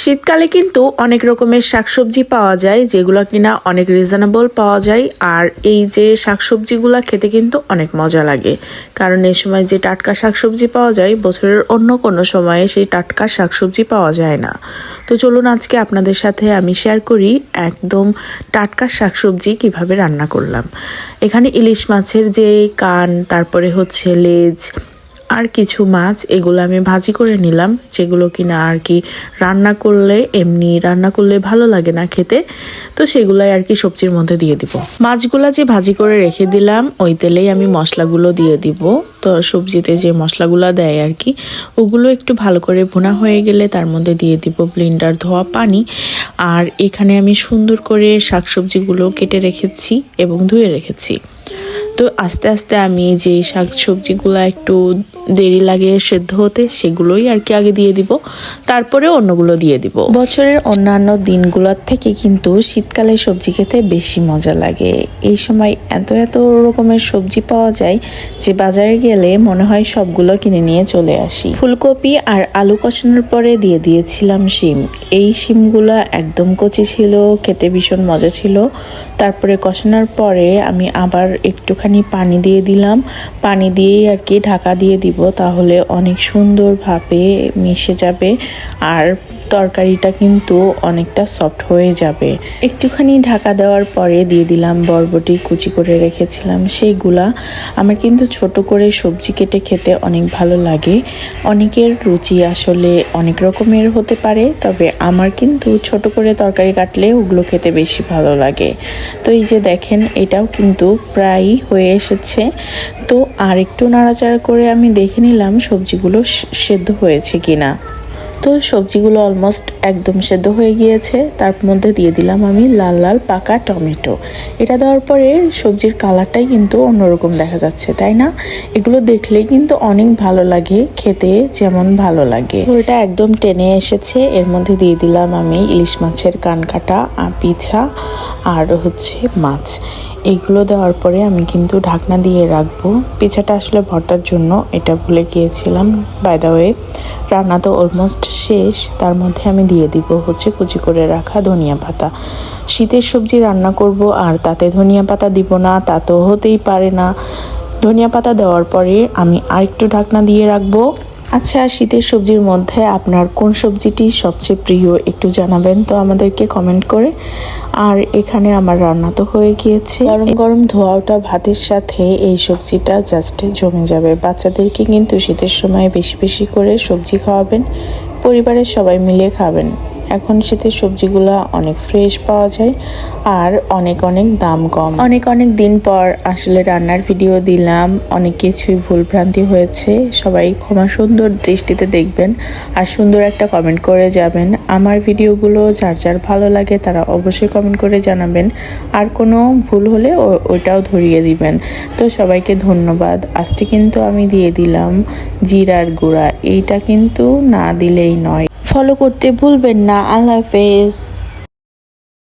শীতকালে কিন্তু অনেক রকমের শাকসবজি পাওয়া যায়, যেগুলো কিনা অনেক রিজনেবল পাওয়া যায়, আর এই যে শাকসবজিগুলো খেতে কিন্তু অনেক মজা লাগে। কারণ এই সময় যে টাটকা শাকসবজি পাওয়া যায়, বছরের অন্য কোনো সময়ে সেই টাটকা শাকসবজি পাওয়া যায় না। তো চলুন আজকে আপনাদের সাথে আমি শেয়ার করি একদম টাটকা শাকসবজি কীভাবে রান্না করলাম। এখানে ইলিশ মাছের যে কান, তারপরে হচ্ছে লেজ আর কিছু মাছ এগুলো আমি ভাজি করে নিলাম, যেগুলো কিনা আর কি রান্না করলে, এমনি রান্না করলে ভালো লাগে না খেতে, তো সেগুলাই আর কি সবজির মধ্যে দিয়ে দিব। মাছগুলা যে ভাজি করে রেখে দিলাম, ওই তেলেই আমি মশলাগুলো দিয়ে দিব। তো সবজিতে যে মশলাগুলো দেয় আর কি, ওগুলো একটু ভালো করে ভুনা হয়ে গেলে তার মধ্যে দিয়ে দিব ব্লিন্ডার ধোয়া পানি। আর এখানে আমি সুন্দর করে শাকসবজিগুলো কেটে রেখেছি এবং ধুয়ে রেখেছি। তো আস্তে আস্তে আমি যে শাক সবজিগুলো একটু দেরি লাগে সেদ্ধ হতে, সেগুলোই আর কি আগে দিয়ে দিব। তারপরে অন্যগুলো দিয়ে দিব। বছরের অন্যান্য দিনগুলোর থেকে কিন্তু শীতকালে সবজি খেতে বেশি মজা লাগে। এই সময় এত এত রকমের সবজি পাওয়া যায় যে বাজারে গেলে মনে হয় সবগুলো কিনে নিয়ে চলে আসি। ফুলকপি আর আলু কষানোর পরে দিয়ে দিয়েছিলাম শিম। এই শিমগুলো একদম কচি ছিল, খেতে ভীষণ মজা ছিল। তারপরে কষানোর পরে আমি আবার একটুখানি পানি দিয়ে দিলাম। পানি দিয়েই আর কি ঢাকা দিয়ে দিব, তাহলে অনেক সুন্দরভাবে মিশে যাবে। আর তরকারিটা কিন্তু অনেকটা সফট হয়ে যাবে। একটুখানি ঢাকা দেওয়ার পরে দিয়ে দিলাম বরবটি, কুচি করে রেখেছিলাম সেইগুলা। আমার কিন্তু ছোট করে সবজি কেটে খেতে অনেক ভালো লাগে। অনেকের রুচি আসলে অনেক রকমের হতে পারে, তবে আমার কিন্তু ছোট করে তরকারি কাটলে ওগুলো খেতে বেশি ভালো লাগে। তো এই যে দেখেন, এটাও কিন্তু প্রায়ই হয়ে এসেছে। তো আর একটু নাড়াচাড়া করে আমি দেখে নিলাম সবজিগুলো সেদ্ধ হয়েছে কিনা। তো সবজিগুলো অলমোস্ট একদম সেদ্ধ হয়ে গিয়েছে। তার মধ্যে দিয়ে দিলাম আমি লাল লাল পাকা টমেটো। এটা দেওয়ার পরে সবজির কালারটাই কিন্তু অন্যরকম দেখা যাচ্ছে, তাই না? এগুলো দেখলেই কিন্তু অনেক ভালো লাগে, খেতে যেমন ভালো লাগে। ওটা একদম টেনে এসেছে। এর মধ্যে দিয়ে দিলাম আমি ইলিশ মাছের কান কাটা পিছা আর হচ্ছে মাছ। এইগুলো দেওয়ার পরে আমি কিন্তু ঢাকনা দিয়ে রাখব। পিঠাটা আসলে ভর্তার জন্য, এটা ভুলে গিয়েছিলাম। বাই দা রান্না তো অলমোস্ট শেষ, তার মধ্যে আমি দিয়ে দিব হচ্ছে কুচি করে রাখা ধনিয়া পাতা। শীতের সবজি রান্না করব আর তাতে ধনিয়া পাতা দিব না, তা তো হতেই পারে না। ধনিয়া পাতা দেওয়ার পরে আমি আরেকটু ঢাকনা দিয়ে রাখব। আচ্ছা শীতের সবজির মধ্যে আপনার কোন সবজিটি সবচেয়ে প্রিয় একটু জানাবেন তো আমাদেরকে কমেন্ট করে। আর এখানে আমার রান্না তো হয়ে গিয়েছে। গরম গরম ধোয়াটা ভাতের সাথে এই সবজিটা জাস্ট জমে যাবে। বাচ্চাদেরকে কিন্তু শীতের সময় বেশি বেশি করে সবজি খাওয়াবেন। পরিবারের সবাই মিলে খাবেন। এখন শীতের সবজিগুলো অনেক ফ্রেশ পাওয়া যায় আর অনেক অনেক দাম কম। অনেক অনেক দিন পর আসলে রান্নার ভিডিও দিলাম, অনেক কিছুই ভুলভ্রান্তি হয়েছে, সবাই ক্ষমা সুন্দর দৃষ্টিতে দেখবেন আর সুন্দর একটা কমেন্ট করে যাবেন। আমার ভিডিওগুলো যার যার ভালো লাগে তারা অবশ্যই কমেন্ট করে জানাবেন, আর কোনো ভুল হলে ওইটাও ধরিয়ে দিবেন। তো সবাইকে ধন্যবাদ। আজকে কিন্তু আমি দিয়ে দিলাম জিরার গুঁড়া, এইটা কিন্তু না দিলেই নয়। ফলো করতে ভুলবেন না। আল্লাহ হাফেজ।